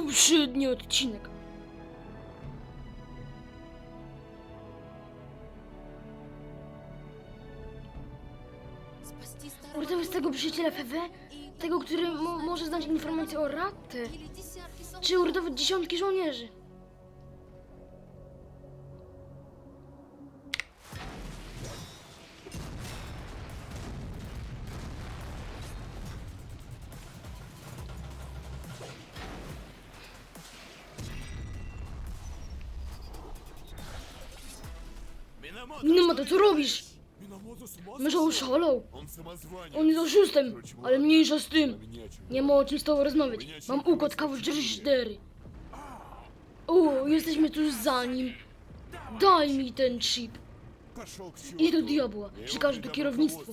był średni odcinek. Uratować tego przyjaciela Fewe? Tego, który może znać informacje o Ratte? Czy uratować dziesiątki żołnierzy? No, Minamata, co robisz? Mysza oszalał. On jest oszustem, ale mniejsza z tym. Nie ma o czym z tobą rozmawiać. Mam układ kawałczdery. O, jesteśmy tuż za nim. Daj mi ten chip. Idź do diabła, przekażę tu kierownictwo.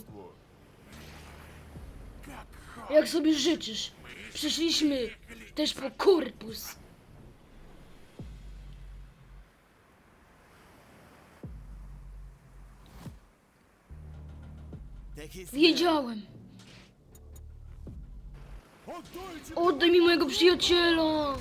Jak sobie życzysz. Przyszliśmy też po korpus. Wiedziałem. Oddaj mi mojego przyjaciela!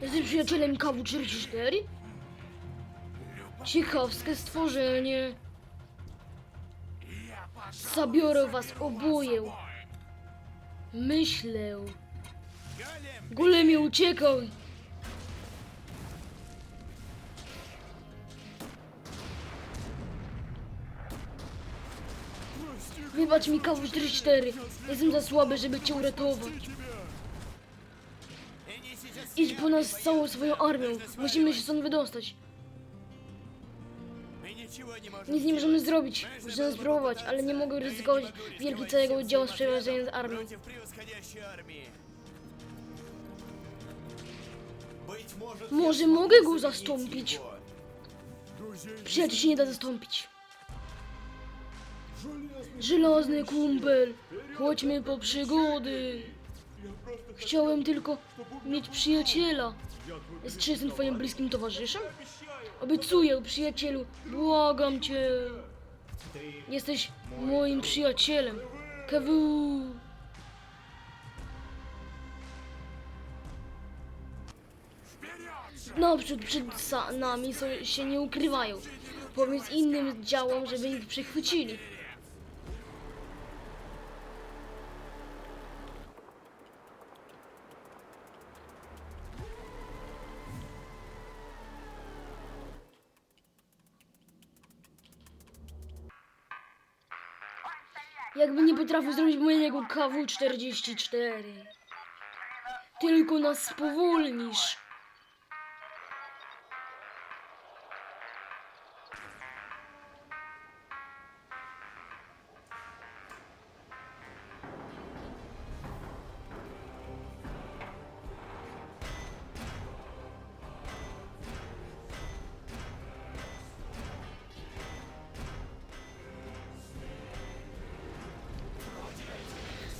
Jesteś przyjacielem KW-44? Ciekawskie stworzenie. Zabiorę was oboje. Myślę. Golemie, uciekaj! Wybacz mi KW-44. Jestem za słaby, żeby cię uratować. Idź po nas z całą swoją armią. Musimy się stąd wydostać. Nic nie możemy zrobić. Możemy spróbować, ale nie mogę ryzykować wielki całego oddziału z przeważeniem z armią. Może mogę go zastąpić? Przyjaciół się nie da zastąpić. Żelazny kumpel, chodźmy po przygody. Chciałem tylko mieć przyjaciela. Czy jestem twoim bliskim towarzyszem? Obiecuję, przyjacielu, błagam cię. Jesteś moim przyjacielem. KW. Naprzód przed sa- nami się nie ukrywają. Powiedz innym działom, żeby ich przechwycili. Jakby nie potrafił zrobić mojego KW-44. Tylko nas spowolnisz.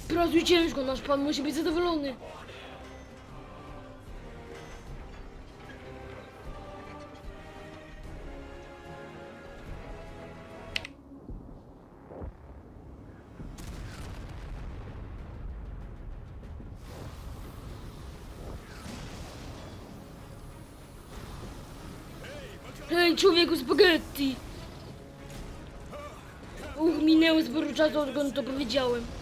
Pracuj ciężko, nasz pan musi być zadowolony. Hej, człowieku spaghetti! Uch, minęło sporo czasu, odkąd to powiedziałem.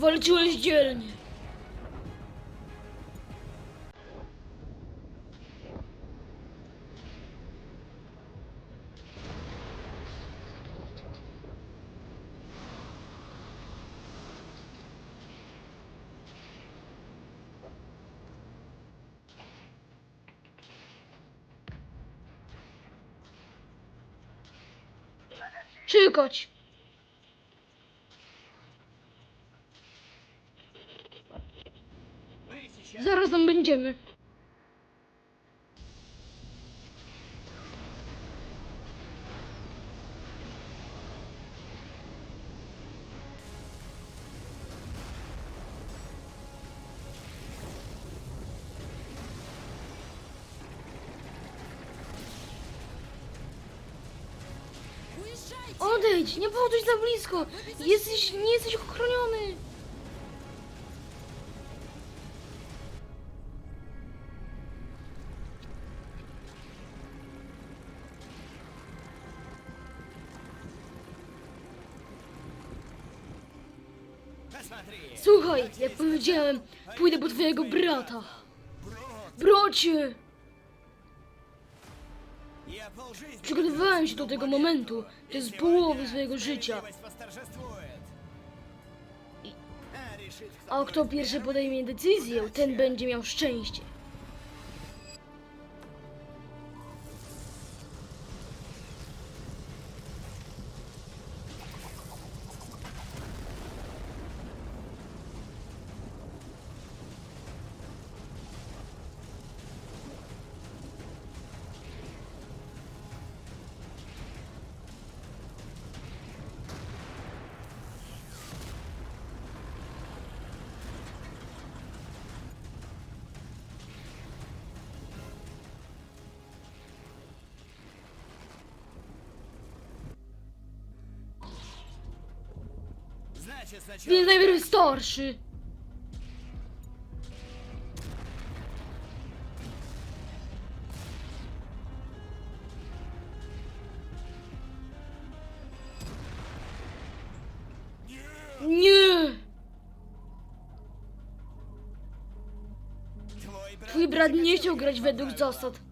Walczyłeś dzielnie. Czykoć. Tam będziemy. Odejdź, nie podchodź za blisko. Jesteś, nie jesteś ochroniony. Słuchaj, jak powiedziałem, pójdę po twojego brata. Brocie! Przygotowywałem się do tego momentu. To jest połowy swojego życia. A kto pierwszy podejmie decyzję, ten będzie miał szczęście. Więc najpierw starszy. Nie! Twój brat nie chciał grać według zasad.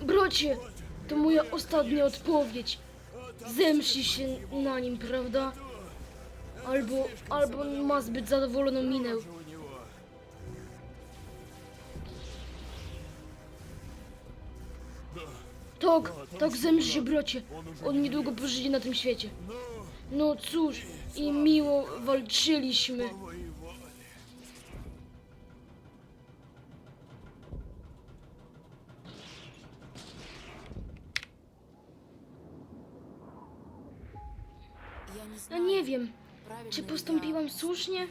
Bracie, to moja ostatnia odpowiedź. Zemści się na nim, prawda? Albo, albo ma zbyt zadowoloną minę. Tak, tak zemrzy się, bracie. On niedługo pożyje na tym świecie. No cóż, i miło walczyliśmy. No nie wiem, czy postąpiłam słusznie?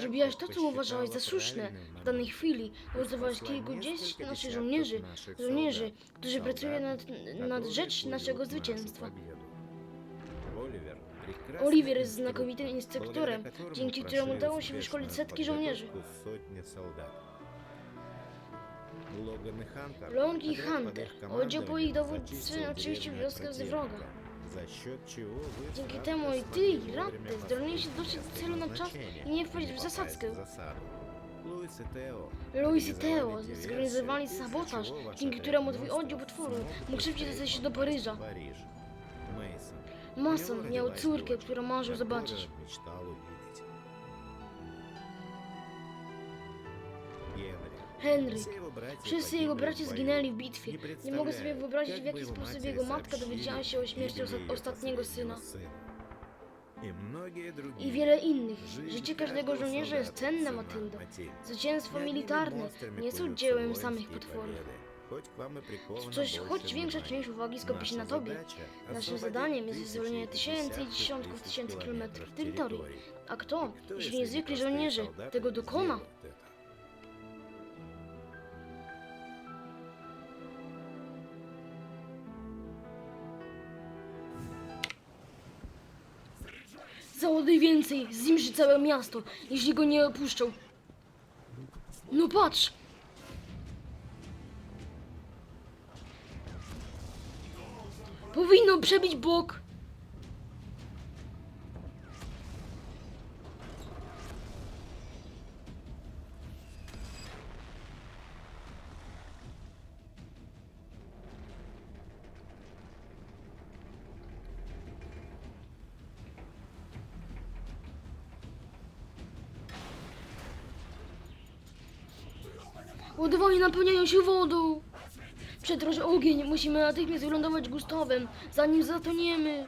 Zrobiłaś to, co uważałaś za słuszne. W danej chwili uzdrowiłaś kilkudziesięciu naszych żołnierzy, żołnierzy, którzy pracują nad, nad rzecz naszego zwycięstwa. Oliver jest znakomitym instruktorem, dzięki któremu udało się wyszkolić setki żołnierzy. Long i Hunter oddział po ich dowódcy oczywiście wioskę z wroga. Dzięki temu i ty, i Rampy zdolni się dotrzeć do celu na czas i nie wpaść w zasadzkę. Louis i Theo zorganizowali sabotaż, dzięki któremu twój oddział potworu mógł szybciej dostać się do Paryża. Mason miał córkę, którą marzył zobaczyć. Henry. Wszyscy jego bracia zginęli w bitwie. Nie mogę sobie wyobrazić, w jaki sposób jego matka dowiedziała się o śmierci ostatniego syna. I wiele innych. Życie każdego żołnierza jest cenne, Matyldo. Zwycięstwo militarne nie są dziełem samych potworów. Coś, choć większa część uwagi skupi się na Tobie. Naszym zadaniem jest zwolnienie tysięcy i dziesiątków tysięcy kilometrów terytorii. A kto, jeśli niezwykli żołnierze, tego dokona? Żądaj więcej, zimrzy całe miasto, jeśli go nie opuszczą. No patrz! Powinno przebić bok. Ładowanie napełniają się wodą. Przetrosz ogień, musimy natychmiast wylądować Gustawem, zanim zatoniemy.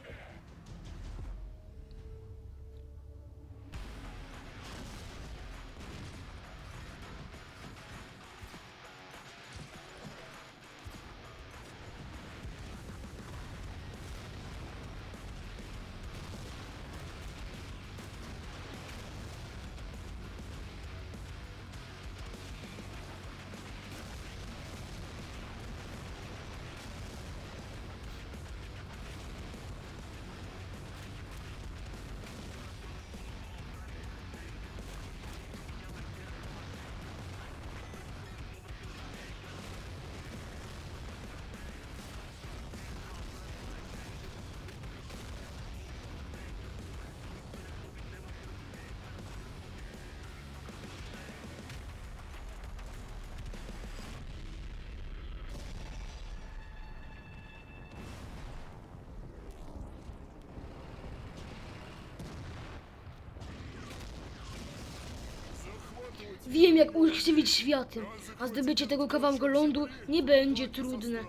Wiem, jak ukrzywić światy, a zdobycie tego kawałka lądu nie będzie trudne.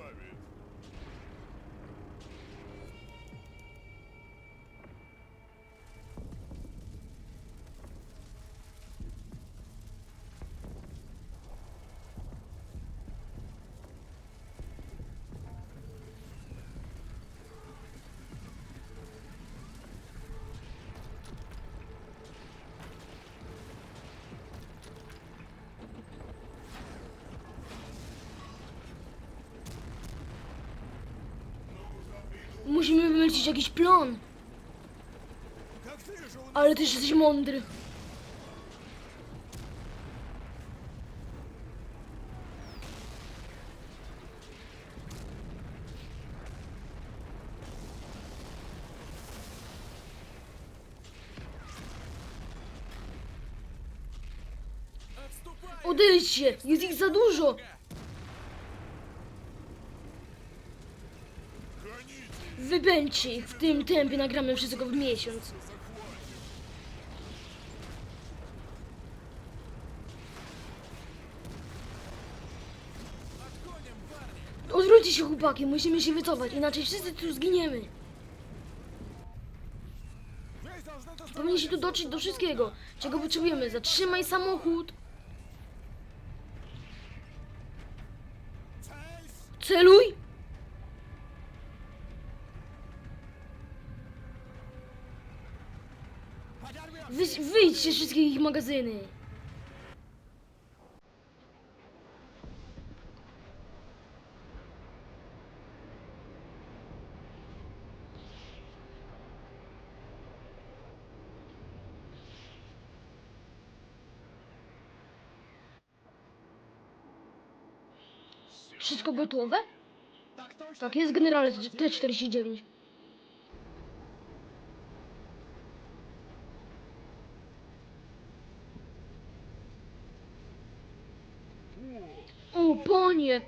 Musimy wymyślić jakiś plan. Ale ty jesteś mądry. Odejdźcie, jest ich za dużo. Wybędźcie w tym tempie, nagramy wszystko w miesiąc. Odwróćcie się chłopaki, musimy się wycofać, inaczej wszyscy tu zginiemy. Powinniśmy tu dotrzeć do wszystkiego, czego potrzebujemy. Zatrzymaj samochód. Celuj! Wyjdźcie z wszystkich ich magazyny. Wszystko gotowe? Tak jest, generale T-49. O, panie!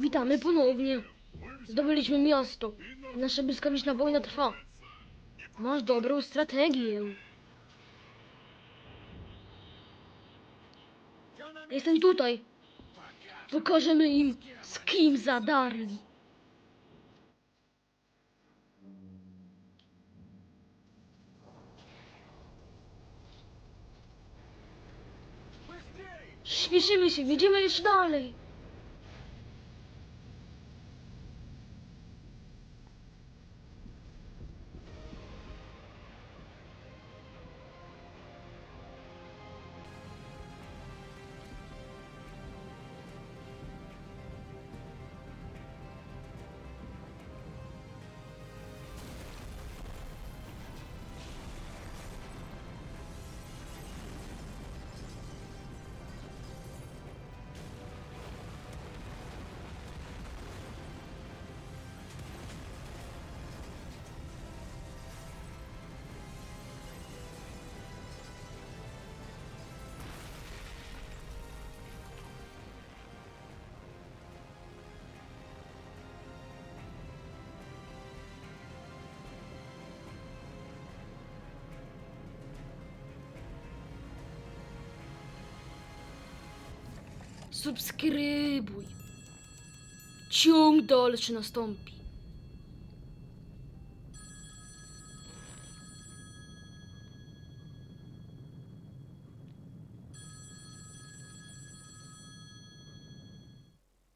Witamy ponownie. Zdobyliśmy miasto. Nasza błyskawiczna wojna trwa. Masz dobrą strategię. Jestem tutaj. Pokażemy im, z kim zadarli. Śpieszymy się, jedziemy jeszcze dalej. Subskrybuj. Ciąg dalszy nastąpi.